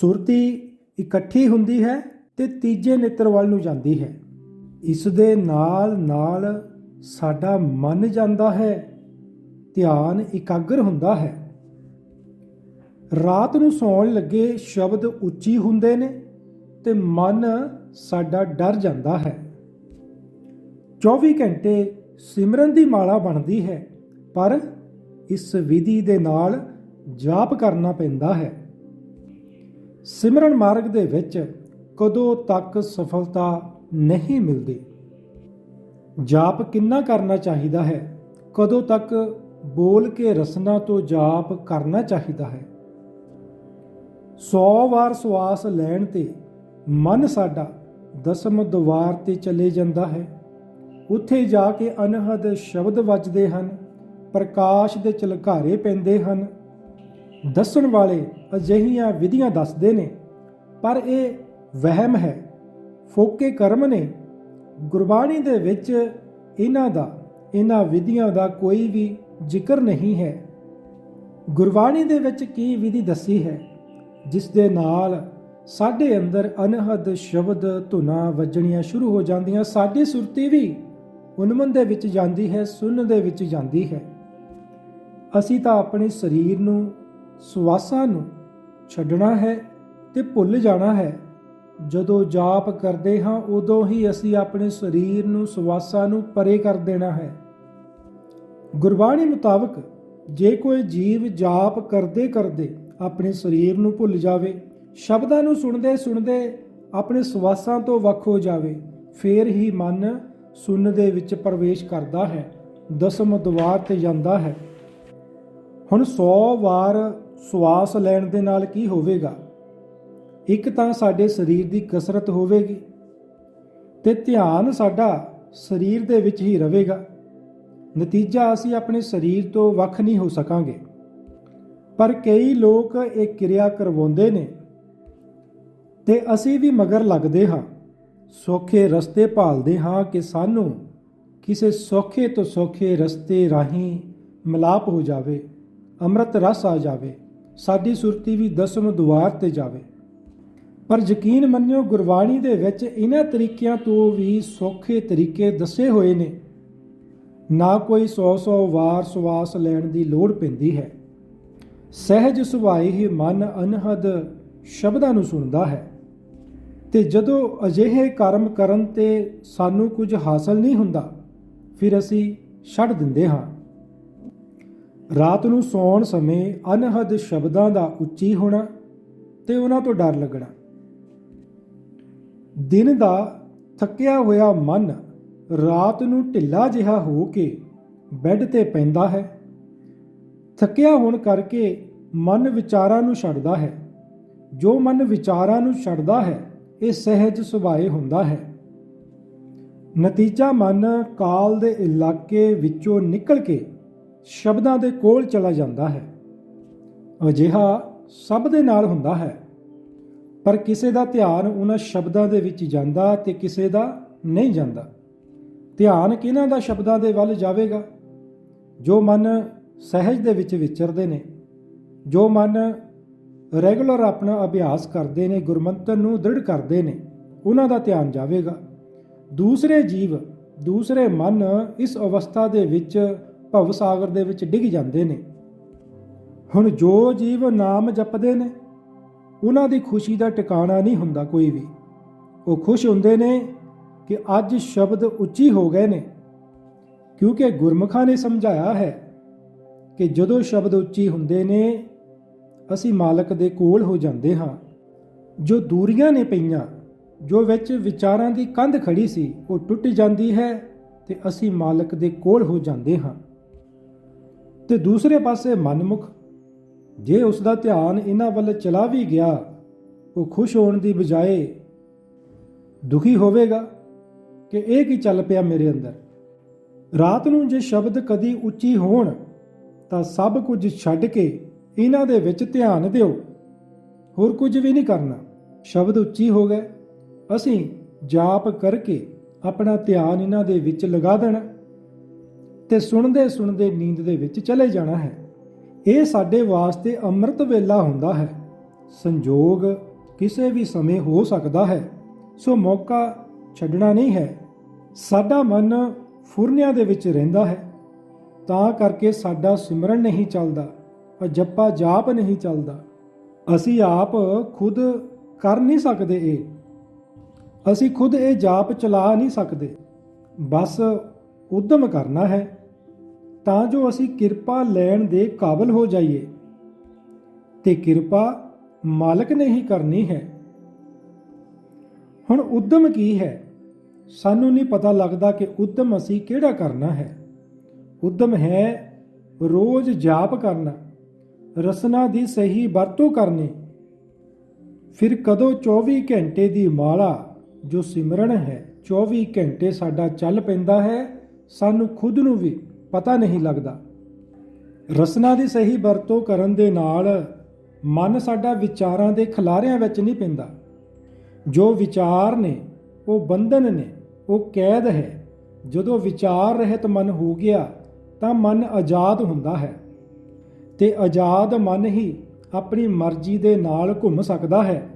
ਸੁਰਤੀ ਇਕੱਠੀ ਹੁੰਦੀ ਹੈ ਤੇ ਤੀਜੇ ਨੇਤਰ ਵੱਲ ਨੂੰ ਜਾਂਦੀ ਹੈ। ਇਸ ਦੇ ਨਾਲ ਨਾਲ ਸਾਡਾ ਮਨ ਜਾਂਦਾ ਹੈ, ਧਿਆਨ ਇਕਾਗਰ ਹੁੰਦਾ ਹੈ। ਰਾਤ ਨੂੰ ਸੌਣ ਲੱਗੇ ਸ਼ਬਦ ਉੱਚੀ ਹੁੰਦੇ ਨੇ ਤੇ ਮਨ ਸਾਡਾ ਡਰ ਜਾਂਦਾ ਹੈ। 24 ਘੰਟੇ ਸਿਮਰਨ ਦੀ ਮਾਲਾ ਬਣਦੀ ਹੈ, ਪਰ ਇਸ ਵਿਧੀ ਦੇ ਨਾਲ ਜਾਪ ਕਰਨਾ ਪੈਂਦਾ ਹੈ। ਸਿਮਰਨ ਮਾਰਗ ਦੇ ਵਿੱਚ ਕਦੋਂ ਤੱਕ ਸਫਲਤਾ ਨਹੀਂ ਮਿਲਦੀ? ਜਾਪ ਕਿੰਨਾ ਕਰਨਾ ਚਾਹੀਦਾ ਹੈ? ਕਦੋਂ ਤੱਕ ਬੋਲ ਕੇ ਰਸਨਾ ਤੋਂ ਜਾਪ ਕਰਨਾ ਚਾਹੀਦਾ ਹੈ? 100 ਵਾਰ ਸਵਾਸ ਲੈਣ ਤੇ ਮਨ ਸਾਡਾ ਦਸਮ ਦਵਾਰ ਤੇ ਚਲੇ ਜਾਂਦਾ ਹੈ। ਉੱਥੇ ਜਾ ਕੇ ਅਨਹਦ ਸ਼ਬਦ ਵੱਜਦੇ ਹਨ, ਪ੍ਰਕਾਸ਼ ਦੇ ਚਲਕਾਰੇ ਪੈਂਦੇ ਹਨ ਦੱਸਣ ਵਾਲੇ ਅਜਿਹੀਆਂ ਵਿਧੀਆਂ ਦੱਸਦੇ ਨੇ, ਪਰ ਇਹ ਵਹਿਮ ਹੈ। ਫੋਕੇ ਕਰਮ ਨੇ ਗੁਰਬਾਣੀ ਦੇ ਵਿੱਚ ਇਹਨਾਂ ਦਾ, ਇਹਨਾਂ ਵਿਧੀਆਂ ਦਾ ਕੋਈ ਵੀ ਜ਼ਿਕਰ ਨਹੀਂ ਹੈ। ਗੁਰਬਾਣੀ ਦੇ ਵਿੱਚ ਕੀ ਵਿਧੀ ਦੱਸੀ ਹੈ? ਜਿਸ ਦੇ ਨਾਲ ਸਾਡੇ ਅੰਦਰ ਅਨਹਦ ਸ਼ਬਦ ਧੁਨਾ ਵੱਜਣੀਆਂ ਸ਼ੁਰੂ ਹੋ ਜਾਂਦੀਆਂ, ਸਾਡੀ ਸੁਰਤੀ ਵੀ ਉਨਮਨ ਦੇ ਵਿੱਚ ਜਾਂਦੀ ਹੈ ਸੁਣਨ ਦੇ ਵਿੱਚ ਜਾਂਦੀ ਹੈ। ਅਸੀਂ ਤਾਂ ਆਪਣੇ ਸਰੀਰ ਨੂੰ ਸਵਾਸਾਂ ਨੂੰ ਛੱਡਣਾ ਹੈ ਤੇ ਭੁੱਲ ਜਾਣਾ ਹੈ। ਜਦੋਂ ਜਾਪ ਕਰਦੇ ਹਾਂ, ਉਦੋਂ ਹੀ ਅਸੀਂ ਆਪਣੇ ਸਰੀਰ ਨੂੰ ਸਵਾਸਾਂ ਨੂੰ ਪਰੇ ਕਰ ਦੇਣਾ ਹੈ। ਗੁਰਬਾਣੀ ਮੁਤਾਬਕ ਜੇ ਕੋਈ ਜੀਵ ਜਾਪ ਕਰਦੇ ਕਰਦੇ ਆਪਣੇ ਸਰੀਰ ਨੂੰ ਭੁੱਲ ਜਾਵੇ, ਸ਼ਬਦਾਂ ਨੂੰ ਸੁਣਦੇ ਸੁਣਦੇ ਆਪਣੇ ਸਵਾਸਾਂ ਤੋਂ ਵੱਖ ਹੋ ਜਾਵੇ, ਫੇਰ ਹੀ ਮਨ ਸੁਣਨ ਦੇ ਵਿੱਚ ਪ੍ਰਵੇਸ਼ ਕਰਦਾ ਹੈ, ਦਸਮ ਦਵਾਰ ਤੇ ਜਾਂਦਾ ਹੈ। ਹੁਣ 100 ਵਾਰ ਸਵਾਸ ਲੈਣ ਦੇ ਨਾਲ ਕੀ ਹੋਵੇਗਾ? ਇੱਕ ਤਾਂ ਸਾਡੇ ਸਰੀਰ ਦੀ ਕਸਰਤ ਹੋਵੇਗੀ ਤੇ ਧਿਆਨ ਸਾਡਾ ਸਰੀਰ ਦੇ ਵਿੱਚ ਹੀ ਰਹੇਗਾ। ਨਤੀਜਾ ਅਸੀਂ ਆਪਣੇ ਸਰੀਰ ਤੋਂ ਵੱਖ ਨਹੀਂ ਹੋ ਸਕਾਂਗੇ। ਪਰ ਕਈ ਲੋਕ ਇਹ ਕਿਰਿਆ ਕਰਵਾਉਂਦੇ ਨੇ ਤੇ ਅਸੀਂ ਵੀ ਮਗਰ ਲੱਗਦੇ ਹਾਂ। ਸੌਖੇ ਰਸਤੇ ਭਾਲਦੇ ਹਾਂ ਕਿ ਸਾਨੂੰ ਕਿਸੇ ਸੌਖੇ ਤੋਂ ਸੌਖੇ ਰਸਤੇ ਰਾਹੀਂ ਮਿਲਾਪ ਹੋ ਜਾਵੇ, ਅੰਮ੍ਰਿਤ ਰਸ ਆ ਜਾਵੇ। ਸਾਡੀ ਸੁਰਤੀ ਵੀ ਦਸਮ ਦੁਆਰ ਤੇ ਜਾਵੇ। ਪਰ ਯਕੀਨ ਮੰਨਿਓ, ਗੁਰਬਾਣੀ ਦੇ ਵਿੱਚ ਇਹਨਾਂ ਤਰੀਕਿਆਂ ਤੋਂ ਵੀ ਸੌਖੇ ਤਰੀਕੇ ਦੱਸੇ ਹੋਏ ਨੇ। ਨਾ ਕੋਈ 100-100 ਵਾਰ ਸਵਾਸ ਲੈਣ ਦੀ ਲੋੜ ਪੈਂਦੀ ਹੈ। ਸਹਿਜ ਸੁਭਾਈ ਹੀ ਮਨ ਅਨਹਦ ਸ਼ਬਦਾਂ ਨੂੰ ਸੁਣਦਾ ਹੈ। ਤੇ ਜਦੋਂ ਅਜਿਹੇ ਕਰਮ ਕਰਨ ਤੇ ਸਾਨੂੰ ਕੁਝ ਹਾਸਲ ਨਹੀਂ ਹੁੰਦਾ, ਫਿਰ ਅਸੀਂ ਛੱਡ ਦਿੰਦੇ ਹਾਂ। ਰਾਤ ਨੂੰ ਸੌਣ ਸਮੇਂ ਅਨਹਦ ਸ਼ਬਦਾਂ ਦਾ ਉੱਚੀ ਹੋਣਾ ਤੇ ਉਹਨਾਂ ਤੋਂ ਡਰ ਲੱਗਣਾ। ਦਿਨ ਦਾ ਥੱਕਿਆ ਹੋਇਆ ਮਨ ਰਾਤ ਨੂੰ ਢਿੱਲਾ ਜਿਹਾ ਹੋ ਕੇ ਬੈੱਡ ਤੇ ਪੈਂਦਾ ਹੈ। ਥੱਕਿਆ ਹੋਣ ਕਰਕੇ ਮਨ ਵਿਚਾਰਾਂ ਨੂੰ ਛੱਡਦਾ ਹੈ। ਜੋ ਮਨ ਵਿਚਾਰਾਂ ਨੂੰ ਛੱਡਦਾ ਹੈ, ਇਹ ਸਹਿਜ ਸੁਭਾਏ ਹੁੰਦਾ ਹੈ। ਨਤੀਜਾ ਮਨ ਕਾਲ ਦੇ ਇਲਾਕੇ ਵਿੱਚੋਂ ਨਿਕਲ ਕੇ ਸ਼ਬਦਾਂ ਦੇ ਕੋਲ ਚਲਾ ਜਾਂਦਾ ਹੈ। ਅਜਿਹਾ ਸਭ ਦੇ ਨਾਲ ਹੁੰਦਾ ਹੈ। ਪਰ ਕਿਸੇ ਦਾ ਧਿਆਨ ਉਹਨਾਂ ਸ਼ਬਦਾਂ ਦੇ ਵਿੱਚ ਜਾਂਦਾ ਤੇ ਕਿਸੇ ਦਾ ਨਹੀਂ ਜਾਂਦਾ। ਧਿਆਨ ਕਿਹਨਾਂ ਦਾ ਸ਼ਬਦਾਂ ਦੇ ਵੱਲ ਜਾਵੇਗਾ? ਜੋ ਮਨ ਸਹਿਜ ਦੇ ਵਿੱਚ ਵਿਚਰਦੇ ਨੇ, ਜੋ ਮਨ ਰੈਗੂਲਰ ਆਪਣਾ ਅਭਿਆਸ ਕਰਦੇ ਨੇ, ਗੁਰਮੰਤਰ ਨੂੰ ਦ੍ਰਿੜ ਕਰਦੇ ਨੇ, ਉਹਨਾਂ ਦਾ ਧਿਆਨ ਜਾਵੇਗਾ। ਦੂਸਰੇ ਜੀਵ, ਦੂਸਰੇ ਮਨ ਇਸ ਅਵਸਥਾ ਦੇ ਵਿੱਚ ਭਵ ਸਾਗਰ ਦੇ ਵਿੱਚ ਡਿੱਗ ਜਾਂਦੇ ਨੇ। ਹੁਣ ਜੋ ਜੀਵ ਨਾਮ ਜਪਦੇ ਨੇ, ਉਹਨਾਂ ਦੀ ਖੁਸ਼ੀ ਦਾ ਟਿਕਾਣਾ ਨਹੀਂ ਹੁੰਦਾ ਕੋਈ ਵੀ। ਉਹ ਖੁਸ਼ ਹੁੰਦੇ ਨੇ ਕਿ ਅੱਜ ਸ਼ਬਦ ਉੱਚੀ ਹੋ ਗਏ ਨੇ, ਕਿਉਂਕਿ ਗੁਰਮੁਖਾਂ ਨੇ ਸਮਝਾਇਆ ਹੈ ਕਿ ਜਦੋਂ ਸ਼ਬਦ ਉੱਚੀ ਹੁੰਦੇ ਨੇ, ਅਸੀਂ ਮਾਲਕ ਦੇ ਕੋਲ ਹੋ ਜਾਂਦੇ ਹਾਂ। ਜੋ ਦੂਰੀਆਂ ਨੇ ਪਈਆਂ, ਜੋ ਵਿੱਚ ਵਿਚਾਰਾਂ ਦੀ ਕੰਧ ਖੜੀ ਸੀ, ਉਹ ਟੁੱਟ ਜਾਂਦੀ ਹੈ ਤੇ ਅਸੀਂ ਮਾਲਕ ਦੇ ਕੋਲ ਹੋ ਜਾਂਦੇ ਹਾਂ। ਤੇ ਦੂਸਰੇ ਪਾਸੇ ਮਨਮੁਖ। ਜੇ ਉਸ ਦਾ ਧਿਆਨ ਇਹਨਾਂ ਵੱਲ ਚਲਾ ਵੀ ਗਿਆ, ਉਹ ਖੁਸ਼ ਹੋਣ ਦੀ ਬਜਾਏ ਦੁਖੀ ਹੋਵੇਗਾ ਕਿ ਇਹ ਕੀ ਚੱਲ ਪਿਆ ਮੇਰੇ ਅੰਦਰ। ਰਾਤ ਨੂੰ ਜੇ ਸ਼ਬਦ ਕਦੀ ਉੱਚੀ ਹੋਣ, ਤਾਂ ਸਭ ਕੁਝ ਛੱਡ ਕੇ ਇਹਨਾਂ ਦੇ ਵਿੱਚ ਧਿਆਨ ਦਿਓ। ਹੋਰ ਕੁਝ ਵੀ ਨਹੀਂ ਕਰਨਾ। ਸ਼ਬਦ ਉੱਚੀ ਹੋ ਗਏ। ਅਸੀਂ ਜਾਪ ਕਰਕੇ ਆਪਣਾ ਧਿਆਨ ਇਹਨਾਂ ਦੇ ਵਿੱਚ ਲਗਾ ਦੇਣਾ। ਤੇ ਸੁਣਦੇ ਸੁਣਦੇ ਨੀਂਦ ਦੇ ਵਿੱਚ ਚਲੇ ਜਾਣਾ ਹੈ। ਇਹ ਸਾਡੇ ਵਾਸਤੇ ਅੰਮ੍ਰਿਤ ਵੇਲਾ ਹੁੰਦਾ ਹੈ। ਸੰਜੋਗ ਕਿਸੇ ਵੀ ਸਮੇਂ ਹੋ ਸਕਦਾ ਹੈ। ਸੋ ਮੌਕਾ ਛੱਡਣਾ ਨਹੀਂ ਹੈ। ਸਾਡਾ ਮਨ ਫੁਰਨਿਆਂ ਦੇ ਵਿੱਚ ਰਹਿੰਦਾ ਹੈ। ਤਾਂ ਕਰਕੇ ਸਾਡਾ ਸਿਮਰਨ ਨਹੀਂ ਚੱਲਦਾ। ਔਰ ਜਪਾ ਜਾਪ ਨਹੀਂ ਚੱਲਦਾ। ਅਸੀਂ ਆਪ ਖੁਦ ਕਰ ਨਹੀਂ ਸਕਦੇ ਇਹ। ਅਸੀਂ ਖੁਦ ਇਹ ਜਾਪ ਚਲਾ ਨਹੀਂ ਸਕਦੇ। ਬਸ ਉਦਮ ਕਰਨਾ ਹੈ। ਤਾਂ ਜੋ ਅਸੀਂ ਕਿਰਪਾ ਲੈਣ ਦੇ ਕਾਬਲ ਹੋ ਜਾਈਏ। ਤੇ ਕਿਰਪਾ ਮਾਲਕ ਨੇ ਹੀ ਕਰਨੀ ਹੈ। ਹੁਣ ਉਦਮ ਕੀ ਹੈ? ਸਾਨੂੰ ਨਹੀਂ ਪਤਾ ਲੱਗਦਾ ਕਿ ਉਦਮ ਅਸੀਂ ਕਿਹੜਾ ਕਰਨਾ ਹੈ। ਉਦਮ ਹੈ ਰੋਜ਼ ਜਾਪ ਕਰਨਾ, ਰਸਨਾ ਦੀ ਸਹੀ ਵਰਤੋਂ ਕਰਨੀ। ਫਿਰ ਕਦੋਂ 24 ਘੰਟੇ ਦੀ ਮਾਲਾ, ਜੋ ਸਿਮਰਨ ਹੈ 24 ਘੰਟੇ ਸਾਡਾ ਚੱਲ ਪੈਂਦਾ ਹੈ, ਸਾਨੂੰ ਖੁਦ ਨੂੰ ਵੀ। ਪਤਾ ਨਹੀਂ ਲੱਗਦਾ। ਰਸਨਾ ਦੀ ਸਹੀ ਵਰਤੋਂ ਕਰਨ ਦੇ ਨਾਲ ਮਨ ਸਾਡਾ ਵਿਚਾਰਾਂ ਦੇ ਖਿਲਾਰਿਆਂ ਵਿੱਚ ਨਹੀਂ ਪੈਂਦਾ। ਜੋ ਵਿਚਾਰ ਨੇ, ਉਹ ਬੰਧਨ ਨੇ, ਉਹ ਕੈਦ ਹੈ। ਜਦੋਂ ਵਿਚਾਰ ਰਹਿਤ ਮਨ ਹੋ ਗਿਆ, ਤਾਂ ਮਨ ਆਜ਼ਾਦ ਹੁੰਦਾ ਹੈ। ਤੇ ਆਜ਼ਾਦ ਮਨ ਹੀ ਆਪਣੀ ਮਰਜ਼ੀ ਦੇ ਨਾਲ ਘੁੰਮ ਸਕਦਾ ਹੈ।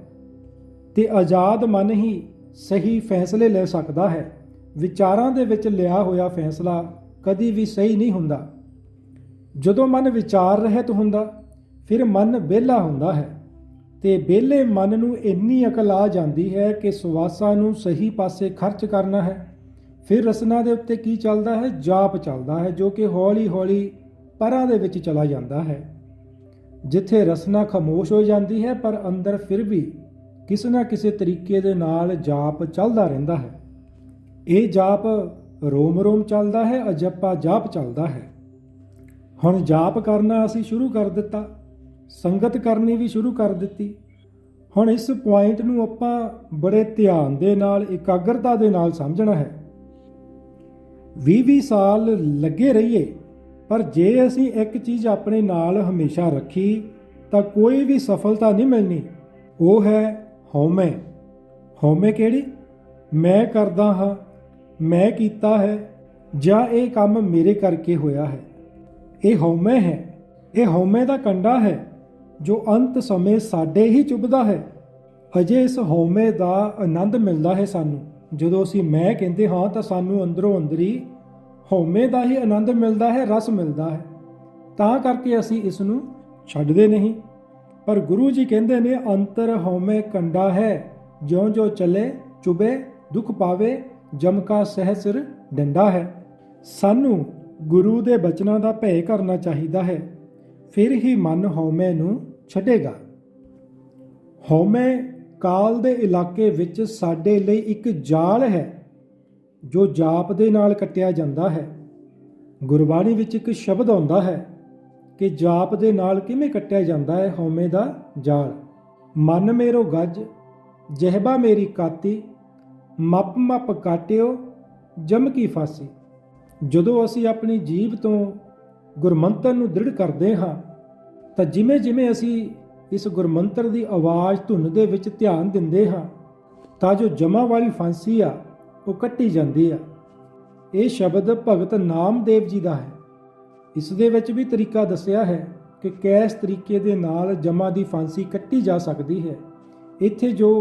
ਤੇ ਆਜ਼ਾਦ ਮਨ ਹੀ ਸਹੀ ਫੈਸਲੇ ਲੈ ਸਕਦਾ ਹੈ। ਵਿਚਾਰਾਂ ਦੇ ਵਿੱਚ ਲਿਆ ਹੋਇਆ ਫੈਸਲਾ ਕਦੀ ਵੀ ਸਹੀ ਨਹੀਂ ਹੁੰਦਾ। ਜਦੋਂ ਮਨ ਵਿਚਾਰ ਰਹਿਤ ਹੁੰਦਾ, ਫਿਰ ਮਨ ਵਿਹਲਾ ਹੁੰਦਾ ਹੈ। ਤੇ ਵਿਹਲੇ ਮਨ ਨੂੰ ਇੰਨੀ ਅਕਲ ਆ ਜਾਂਦੀ ਹੈ ਕਿ ਸਵਾਸਾਂ ਨੂੰ ਸਹੀ ਪਾਸੇ ਖਰਚ ਕਰਨਾ ਹੈ। ਫਿਰ ਰਸਨਾ ਦੇ ਉੱਤੇ ਕੀ ਚੱਲਦਾ ਹੈ? ਜਾਪ ਚੱਲਦਾ ਹੈ, ਜੋ ਕਿ ਹੌਲੀ-ਹੌਲੀ ਪਰਾਂ ਦੇ ਵਿੱਚ ਚਲਾ ਜਾਂਦਾ ਹੈ। ਜਿੱਥੇ ਰਸਨਾ ਖਮੋਸ਼ ਹੋ ਜਾਂਦੀ ਹੈ, ਪਰ ਅੰਦਰ ਫਿਰ ਵੀ ਕਿਸੇ ਨਾ ਕਿਸੇ ਤਰੀਕੇ ਦੇ ਨਾਲ ਜਾਪ ਚੱਲਦਾ ਰਹਿੰਦਾ ਹੈ। ਇਹ ਜਾਪ ਰੋਮ-ਰੋਮ ਚੱਲਦਾ ਹੈ, ਅਜੱਪਾ ਜਾਪ ਚੱਲਦਾ ਹੈ। ਹੁਣ ਜਾਪ ਕਰਨਾ ਅਸੀਂ ਸ਼ੁਰੂ ਕਰ ਦਿੱਤਾ, ਸੰਗਤ ਕਰਨੀ ਵੀ ਸ਼ੁਰੂ ਕਰ ਦਿੱਤੀ। ਹੁਣ ਇਸ ਪੁਆਇੰਟ ਨੂੰ ਆਪਾਂ ਬੜੇ ਧਿਆਨ ਦੇ ਨਾਲ, ਇਕਾਗਰਤਾ ਦੇ ਨਾਲ ਸਮਝਣਾ ਹੈ। 20-20 ਸਾਲ ਲੱਗੇ ਰਹੀਏ, ਪਰ ਜੇ ਅਸੀਂ ਇੱਕ ਚੀਜ਼ ਆਪਣੇ ਨਾਲ ਹਮੇਸ਼ਾ ਰੱਖੀ, ਤਾਂ ਕੋਈ ਵੀ ਸਫਲਤਾ ਨਹੀਂ ਮਿਲਣੀ। ਉਹ ਹੈ ਹਉਮੈ। ਹਉਮੈ ਕਿਹੜੀ? ਮੈਂ ਕਰਦਾ ਹਾਂ ਮੈਂ ਕੀਤਾ ਹੈ, ਜਾਂ ਇਹ ਕੰਮ ਮੇਰੇ ਕਰਕੇ ਹੋਇਆ ਹੈ? ਇਹ ਹਉਮੈ ਹੈ। ਇਹ ਹਉਮੈ ਦਾ ਕੰਡਾ ਹੈ, ਜੋ ਅੰਤ ਸਮੇਂ ਸਾਡੇ ਹੀ ਚੁੱਭਦਾ ਹੈ। ਅਜੇ ਇਸ ਹਉਮੈ ਦਾ ਆਨੰਦ ਮਿਲਦਾ ਹੈ ਸਾਨੂੰ। ਜਦੋਂ ਅਸੀਂ ਮੈਂ ਕਹਿੰਦੇ ਹਾਂ, ਤਾਂ ਸਾਨੂੰ ਅੰਦਰੋਂ ਅੰਦਰੀ ਹਉਮੈ ਦਾ ਹੀ ਆਨੰਦ ਮਿਲਦਾ ਹੈ, ਰਸ ਮਿਲਦਾ ਹੈ। ਤਾਂ ਕਰਕੇ ਅਸੀਂ ਇਸ ਨੂੰ ਛੱਡਦੇ ਨਹੀਂ। ਪਰ ਗੁਰੂ ਜੀ ਕਹਿੰਦੇ ਨੇ, ਅੰਤਰ ਹਉਮੈ ਕੰਡਾ ਹੈ ਜਿਉਂ ਜੋ ਚਲੇ ਚੁਬੇ ਦੁੱਖ ਪਾਵੇ ਜਮ ਕਾ ਸਹਿਸਰ ਡੰਡਾ ਹੈ। ਸਾਨੂੰ ਗੁਰੂ ਦੇ ਬਚਨਾਂ ਦਾ ਭੈ ਕਰਨਾ ਚਾਹੀਦਾ ਹੈ। ਫਿਰ ਹੀ ਮਨ ਹਉਮੈ ਨੂੰ ਛੱਡੇਗਾ। ਹਉਮੈ ਕਾਲ ਦੇ ਇਲਾਕੇ ਵਿੱਚ ਸਾਡੇ ਲਈ ਇੱਕ ਜਾਲ ਹੈ, ਜੋ ਜਾਪ ਦੇ ਨਾਲ ਕੱਟਿਆ ਜਾਂਦਾ ਹੈ। ਗੁਰਬਾਣੀ ਵਿੱਚ ਇੱਕ ਸ਼ਬਦ ਆਉਂਦਾ ਹੈ ਕਿ ਜਾਪ ਦੇ ਨਾਲ ਕਿਵੇਂ ਕੱਟਿਆ ਜਾਂਦਾ ਹੈ ਹਉਮੈ ਦਾ ਜਾਲ। ਮਨ ਮੇਰੋ ਗੱਜ, ਜਹਿਬਾ ਮੇਰੀ ਕਾਤੀ ਮੱਪ ਮੱਪ ਕਾਟਿਓ, ਜਮ ਕੀ ਫਾਸੀ। ਜਦੋਂ ਅਸੀਂ ਆਪਣੀ ਜੀਬ ਤੋਂ ਗੁਰਮੰਤਰ ਨੂੰ ਦ੍ਰਿੜ ਕਰਦੇ ਹਾਂ, ਤਾਂ ਜਿਵੇਂ ਜਿਵੇਂ ਅਸੀਂ ਇਸ ਗੁਰਮੰਤਰ ਦੀ ਆਵਾਜ਼ ਧੁਨ ਦੇ ਵਿੱਚ ਧਿਆਨ ਦਿੰਦੇ ਹਾਂ, ਤਾਂ ਜੋ ਜਮਾ ਵਾਲੀ ਫਾਂਸੀ ਆ, ਉਹ ਕੱਟੀ ਜਾਂਦੀ ਆ। ਇਹ ਸ਼ਬਦ ਭਗਤ ਨਾਮਦੇਵ ਜੀ ਦਾ ਹੈ। ਇਸ ਦੇ ਵਿੱਚ ਵੀ ਤਰੀਕਾ ਦੱਸਿਆ ਹੈ ਕਿ ਕਿਸ ਤਰੀਕੇ ਦੇ ਨਾਲ ਜਮਾ ਦੀ ਫਾਂਸੀ ਕੱਟੀ ਜਾ ਸਕਦੀ ਹੈ। ਇੱਥੇ ਜੋ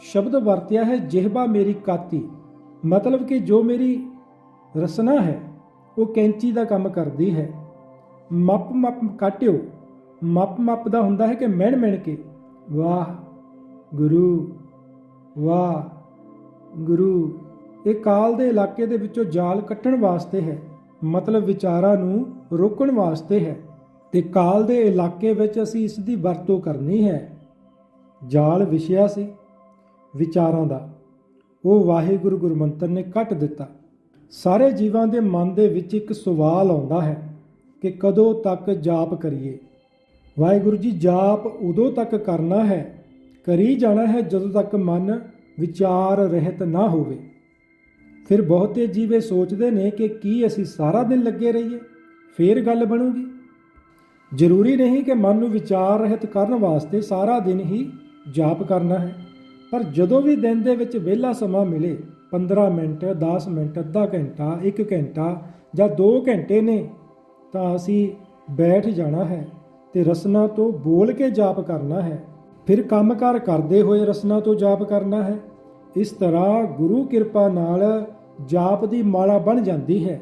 ਸ਼ਬਦ ਵਰਤਿਆ ਹੈ, ਜਿਹਬਾ ਮੇਰੀ ਕਾਤੀ। ਮਤਲਬ ਕਿ ਜੋ ਮੇਰੀ ਰਸਨਾ ਹੈ, ਉਹ ਕੈਂਚੀ ਦਾ ਕੰਮ ਕਰਦੀ ਹੈ। ਮੱਪ ਮੱਪ ਕਾਟਿਓ, ਮੱਪ ਮੱਪ ਦਾ ਹੁੰਦਾ ਹੈ ਕਿ ਮਿਣ ਮਿਣ ਕੇ। ਵਾਹ, ਗੁਰੂ ਵਾਹ, ਗੁਰੂ। ਇਹ ਕਾਲ ਦੇ ਇਲਾਕੇ ਦੇ ਵਿੱਚੋਂ ਜਾਲ ਕੱਟਣ ਵਾਸਤੇ ਹੈ, ਮਤਲਬ ਵਿਚਾਰਾਂ ਨੂੰ ਰੋਕਣ ਵਾਸਤੇ ਹੈ। ਤੇ ਕਾਲ ਦੇ ਇਲਾਕੇ ਵਿੱਚ ਅਸੀਂ ਇਸ ਦੀ ਵਰਤੋਂ ਕਰਨੀ ਹੈ। ਜਾਲ ਵਿਛਿਆ ਸੀ। ਵਿਚਾਰਾਂ ਦਾ। ਉਹ ਵਾਹਿਗੁਰੂ ਗੁਰਮੰਤਰ ਨੇ ਕੱਟ ਦਿੱਤਾ। ਸਾਰੇ ਜੀਵਾਂ ਦੇ ਮਨ ਦੇ ਵਿੱਚ ਇੱਕ ਸਵਾਲ ਆਉਂਦਾ ਹੈ ਕਿ ਕਦੋਂ ਤੱਕ ਜਾਪ ਕਰੀਏ? ਵਾਹਿਗੁਰੂ ਜੀ, ਜਾਪ ਉਦੋਂ ਤੱਕ ਕਰਨਾ ਹੈ, ਕਰੀ ਜਾਣਾ ਹੈ ਜਦੋਂ ਤੱਕ ਮਨ ਵਿਚਾਰ ਰਹਿਤ ਨਾ ਹੋਵੇ। ਫਿਰ ਬਹੁਤੇ ਜੀਵੇ ਸੋਚਦੇ ਨੇ ਕਿ ਕੀ ਅਸੀਂ ਸਾਰਾ ਦਿਨ ਲੱਗੇ ਰਹੀਏ, ਫੇਰ ਗੱਲ ਬਣੂਗੀ। ਜ਼ਰੂਰੀ ਨਹੀਂ ਕਿ ਮਨ ਨੂੰ ਵਿਚਾਰ ਰਹਿਤ ਕਰਨ ਵਾਸਤੇ ਸਾਰਾ ਦਿਨ ਹੀ ਜਾਪ ਕਰਨਾ ਹੈ। ਪਰ ਜਦੋਂ ਵੀ ਦਿਨ ਦੇ ਵਿੱਚ ਵਿਹਲਾ ਸਮਾਂ ਮਿਲੇ 15 ਮਿੰਟ 10 ਮਿੰਟ, ਅੱਧਾ ਘੰਟਾ 1 ਘੰਟਾ ਜਾਂ 2 ਘੰਟੇ ਨੇ, ਤਾਂ ਅਸੀਂ ਬੈਠ ਜਾਣਾ ਹੈ ਤੇ ਰਸਨਾ ਤੋਂ ਬੋਲ ਕੇ ਜਾਪ ਕਰਨਾ ਹੈ। ਫਿਰ ਕੰਮਕਾਰ ਕਰਦੇ ਹੋਏ ਰਸਨਾ ਤੋਂ ਜਾਪ ਕਰਨਾ ਹੈ। ਇਸ ਤਰ੍ਹਾਂ ਗੁਰੂ ਕਿਰਪਾ ਨਾਲ ਜਾਪ ਦੀ ਮਾਲਾ ਬਣ ਜਾਂਦੀ ਹੈ।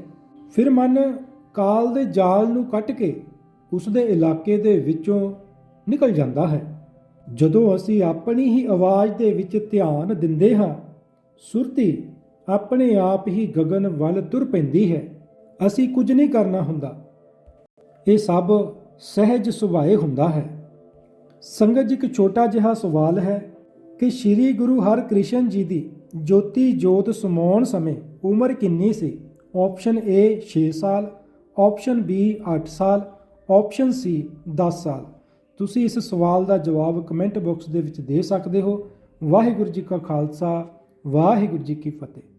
ਫਿਰ ਮਨ ਕਾਲ ਦੇ ਜਾਲ ਨੂੰ ਕੱਟ ਕੇ ਉਸ ਦੇ ਇਲਾਕੇ ਦੇ ਵਿੱਚੋਂ ਨਿਕਲ ਜਾਂਦਾ ਹੈ। ਜਦੋਂ ਅਸੀਂ ਆਪਣੀ ਹੀ ਆਵਾਜ਼ ਦੇ ਵਿੱਚ ਧਿਆਨ ਦਿੰਦੇ ਹਾਂ, ਸੁਰਤੀ ਆਪਣੇ ਆਪ ਹੀ ਗਗਨ ਵੱਲ ਤੁਰ ਪੈਂਦੀ ਹੈ। ਅਸੀਂ ਕੁਝ ਨਹੀਂ ਕਰਨਾ ਹੁੰਦਾ। ਇਹ ਸਭ ਸਹਿਜ ਸੁਭਾਏ ਹੁੰਦਾ ਹੈ। ਸੰਗਤ ਜੀ, ਇੱਕ ਛੋਟਾ ਜਿਹਾ ਸਵਾਲ ਹੈ ਕਿ ਸ੍ਰੀ ਗੁਰੂ ਹਰਕ੍ਰਿਸ਼ਨ ਜੀ ਦੀ ਜੋਤੀ ਜੋਤ ਸਮਾਉਣ ਸਮੇਂ ਉਮਰ ਕਿੰਨੀ ਸੀ? ਆਪਸ਼ਨ A 6 ਸਾਲ ਆਪਸ਼ਨ B 8 ਸਾਲ ਆਪਸ਼ਨ C 10 ਸਾਲ। ਤੁਸੀਂ ਇਸ ਸਵਾਲ ਦਾ ਜਵਾਬ ਕਮੈਂਟ ਬਾਕਸ ਦੇ ਵਿੱਚ ਦੇ ਸਕਦੇ ਹੋ। ਵਾਹਿਗੁਰੂ ਜੀ ਕਾ ਖਾਲਸਾ, ਵਾਹਿਗੁਰੂ ਜੀ ਕੀ ਫਤਿਹ।